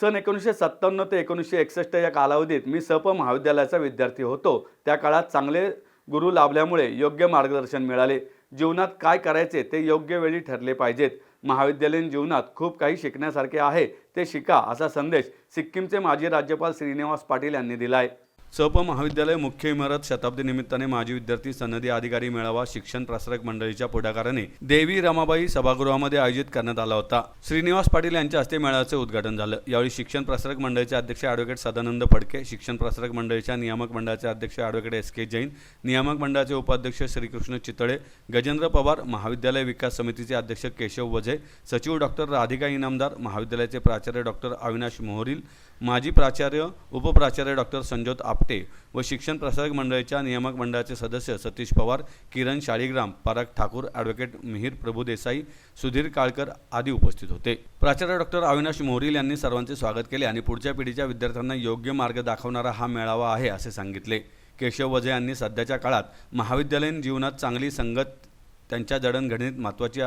सन एकोणीसशे सत्त्याण्णव ते एकोणीसशे एकसष्ट या कालावधीत मी सप महाविद्यालयाचा विद्यार्थी होतो. त्या काळात चांगले गुरु लाभल्यामुळे योग्य मार्गदर्शन मिळाले. जीवनात काय करायचे ते योग्य वेळी ठरले पाहिजेत. महाविद्यालयीन जीवनात खूप काही शिकण्यासारखे आहे ते शिका असा संदेश सिक्कीमचे माजी राज्यपाल श्रीनिवास पाटील यांनी दिला आहे सप महाविद्यालय मुख्य इमारत शताब्दी निमित्ताने माजी विद्यार्थी सनदी अधिकारी मेळावा शिक्षण प्रसारक मंडळीच्या पुढाकाराने देवी रमाबाई सभागृहामध्ये आयोजित करण्यात आला होता. श्रीनिवास पाटील यांच्या हस्ते मेळाव्याचे उद्घाटन झालं. यावेळी शिक्षण प्रसारक मंडळाचे अध्यक्ष अॅडव्होकेट सदानंद फडके शिक्षण प्रसारक मंडळाच्या नियामक मंडळाचे अध्यक्ष अॅडव्होकेट एस के जैन नियामक मंडळाचे उपाध्यक्ष श्रीकृष्ण चितळे गजेंद्र पवार महाविद्यालय विकास समितीचे अध्यक्ष केशव वझे सचिव डॉक्टर राधिका इनामदार महाविद्यालयाचे प्राचार्य डॉक्टर अविनाश मोहरील माजी प्राचार्य उपप्राचार्य डॉक्टर संजोत आपटे व शिक्षण प्रसारक मंडळाच्या नियामक मंडळाचे सदस्य सतीश पवार किरण शाळीग्राम पराग ठाकूर ॲडव्होकेट मिहीर प्रभुदेसाई सुधीर काळकर आदी उपस्थित होते. प्राचार्य डॉक्टर अविनाश मोहरील यांनी सर्वांचे स्वागत केले आणि पुढच्या पिढीच्या विद्यार्थ्यांना योग्य मार्ग दाखवणारा हा मेळावा आहे असे सांगितले. केशव वझे यांनी सध्याच्या काळात महाविद्यालयीन जीवनात चांगली संगत त्यांच्या जडणघडणीत महत्त्वाची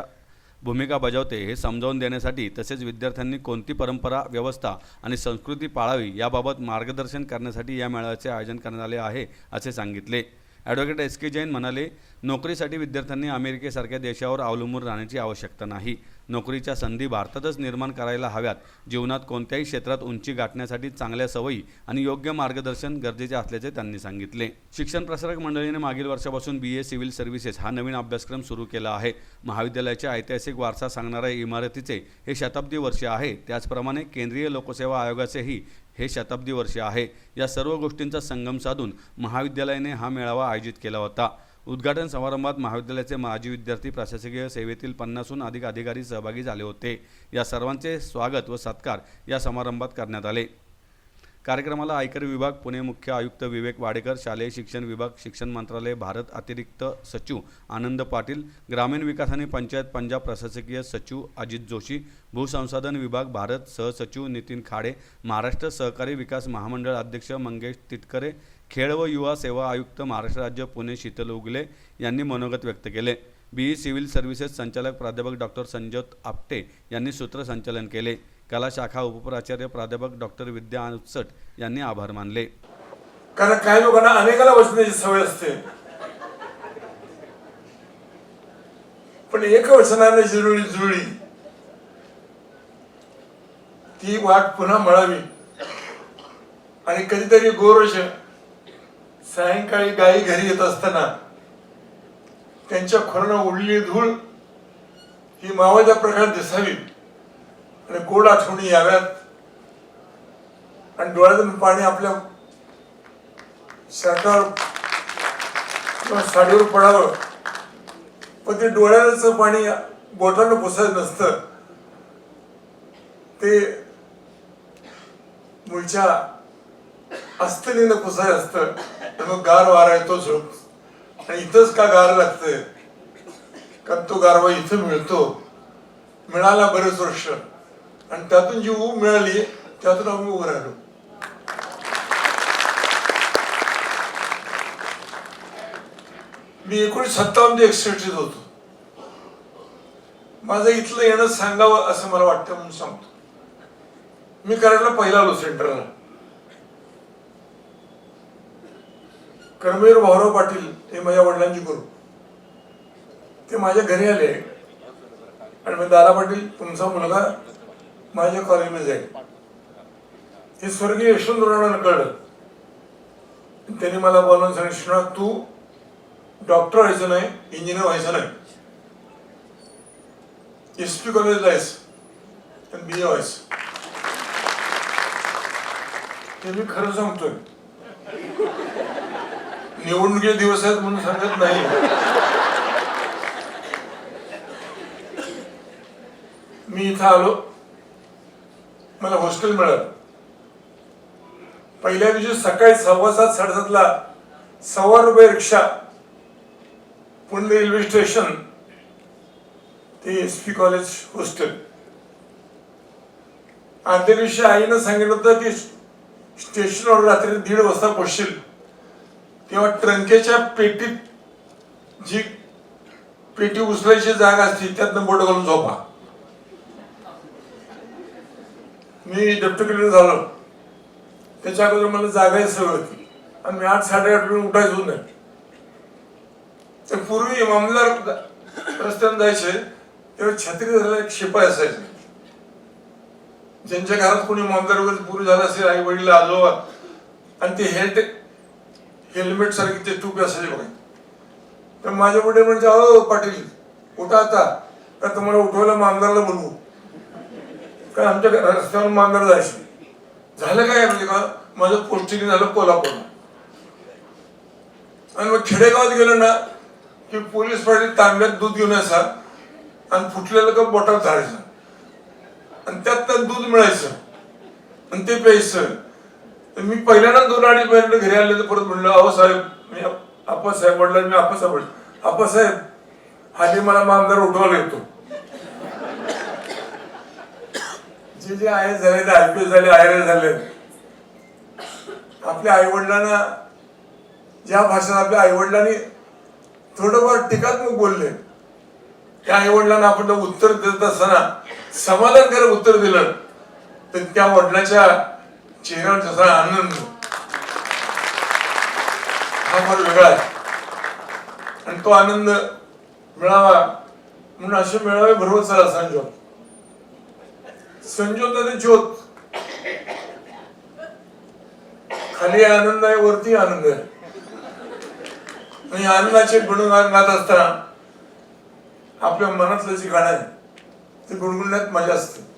भूमिका बजावते हे समजावून देण्यासाठी तसेच विद्यार्थ्यांनी कोणती परंपरा व्यवस्था आणि संस्कृती पाळावी याबाबत मार्गदर्शन करण्यासाठी या मेळाव्याचे आयोजन करण्यात आले आहे असे सांगितले. ॲडव्होकेट एस के जैन म्हणाले नोकरीसाठी विद्यार्थ्यांनी अमेरिकेसारख्या देशावर अवलंबून राहण्याची आवश्यकता नाही. नोकरीच्या संधी भारतातच निर्माण करायला हव्यात. जीवनात कोणत्याही क्षेत्रात उंची गाठण्यासाठी चांगल्या सवयी आणि योग्य मार्गदर्शन गरजेचे असल्याचे त्यांनी सांगितले. शिक्षण प्रसारक मंडळीने मागील वर्षापासून बी ए सिव्हिल सर्व्हिसेस हा नवीन अभ्यासक्रम सुरू केला आहे. महाविद्यालयाच्या ऐतिहासिक वारसा सांगणाऱ्या इमारतीचे हे शताब्दी वर्ष आहे. त्याचप्रमाणे केंद्रीय लोकसेवा आयोगाचेही हे शताब्दी वर्ष आहे. या सर्व गोष्टींचा संगम साधून महाविद्यालयाने हा मेळावा आयोजित केला होता. उद्घाटन समारंभात महाविद्यालयाचे माजी विद्यार्थी प्रशासकीय सेवेतील पन्नासहून अधिक अधिकारी सहभागी झाले होते. या सर्वांचे स्वागत व सत्कार या समारंभात करण्यात आले. कार्यक्रमाला आयकर विभाग पुणे मुख्य आयुक्त विवेक वाडेकर शालेय शिक्षण विभाग शिक्षण मंत्रालय भारत अतिरिक्त सचिव आनंद पाटील ग्रामीण विकास आणि पंचायत पंजाब प्रशासकीय सचिव अजित जोशी भूसंसाधन विभाग भारत सहसचिव नितीन खाडे महाराष्ट्र सहकारी विकास महामंडळ अध्यक्ष मंगेश तितकरे खेळ व युवा सेवा आयुक्त महाराष्ट्र राज्य पुणे शीतल उगले यांनी मनोगत व्यक्त केले. बीई सिव्हिल सर्व्हिसेस संचालक प्राध्यापक डॉक्टर संजोत आपटे यांनी सूत्रसंचालन केले. कला शाखा उपप्राचार्य प्राध्यापक डॉक्टर विद्या उत्सट यांनी आभार मानले. कारण काही लोकांना अनेकाला वचनाची सवय असते. पण एक वचनाने जुळली जुळली. ती वाट पुन्हा मळावी. आणि कधीतरी गोरश सायंकाळी गायी घरी येत असताना त्यांच्या खोरानं उडलेली धूळ ही मावाच्या प्रकार दिसावी. आणि गोड आठवणी याव्यात. आणि डोळ्यातून पाणी आपल्या शर्टावर किंवा साडीवर पडावं. पण ते डोळ्याचं पाणी बोटानं पुसायचं नसतं. ते मुलच्या अस्तनीनं पुसायचं असतं. तर मग गार वारा येतो झोप. आणि इथंच का गार लागतंय? कारण तो गारवा इथं मिळतो. मिळाला बरेच वर्ष. आणि त्यातून जी ऊब मिळाली त्यातून आम्ही उभं राहिलो. मी एकोणीस सत्तावन्न ते एकसष्टीत होतो. माझं इथलं येणं सांगावं असं मला वाटतं म्हणून सांगतो. मी कराडला पहिला आलो सेंटरला. कर्मवीर भाऊराव पाटील हे माझ्या वडिलांची गुरु. ते माझ्या घरी आले. आणि मी दादा पाटील तुमचा मुलगा माझ्या कॉलेजमध्ये. जाईल हे स्वर्गीय यशवंतरावांना कळलं त्यांनी मला बोलवून सांगितलं श्रीनाथ तू डॉक्टर व्हायचं नाही इंजिनियर व्हायचं नाही. एस पी कॉलेजला आहेस आणि बी ए व्हायचं. ते मी खरं सांगतोय. निवडणुकीचे दिवस आहेत म्हणून सांगत नाही. मी इथं आलो. मला हॉस्टेल मिळालं पहिल्या दिवशी सकाळी सव्वा सात साडेसातला सव्वा रुपये रिक्षा पुणे रेल्वे स्टेशन ते एस पी कॉलेज हॉस्टेल आदल्या दिवशी आईनं सांगितलं होतं की स्टेशनवर रात्री दीड वाजता पोचशील तेव्हा ट्रंकेच्या पेटीत जी पेटी उचलायची जागा असते त्यातनं बोट घालून झोपा. मी डेप्टी कलेक्टर झालो. त्याच्या अगोदर मला जागायची सवय होती. आणि मी आठ साडेआठ मिनिट उठायचो नाही ते पूर्वी मामदार रस्त्याने जायचे तेव्हा छत्री झाला एक शिपाई असायचे. ज्यांच्या घरात कोणी मामदार वगैरे पूर्वी झाला असेल आई वडील आजोबा आणि ते हेल्ट हेल्मेट सारखी ते टोपी असायचे बघा. तर माझ्या पुढे म्हणजे अहो पाटील उठा आता. तर तुम्हाला उठवायला मामदारला बोलवू? कारण आमच्या रस्त्यावर मांगर जायची. झालं काय म्हणजे का माझं पोस्टिंग झालं कोल्हापूर आणि मग खेडेगावात गेलो ना की पोलीस पाटील तांब्यात दूध घेऊन असा आणि फुटलेलं का बोटात झाडायचं. आणि त्यात त्यात दूध मिळायचं. आणि ते प्यायचं. तर मी पहिल्यांदा दोन अडीच महिन्यात घरी आले तर परत म्हणलं अहो साहेब मी आप्पासाहेब वडिला मी आप्पासाहेब वडील आप्पासाहेब हाली मला मामदार उठवायला येतो. जे जे आय झाले ते आय पी एस झाले आय आर झाले. आपल्या आई वडिलांना ज्या भाषेत आपल्या आई वडिलांनी थोडंफार टीकात्मक बोलले त्या आई वडिलांना आपण उत्तर देत असताना समाधानकारक उत्तर दिलं तर त्या वडिलाच्या चेहऱ्यावर जसा आनंद हा फार वेगळा आहे. आणि तो आनंद मिळावा म्हणून असे मिळावे भरवत चला संजोग संजोग ते ज्योत. खाली आनंद आहे वरती आनंद आहे. आणि आनंदाचे गुणगान गात असताना आपल्या मनातलं जे गाणं आहे ते गुणगुणण्यात मजा असते.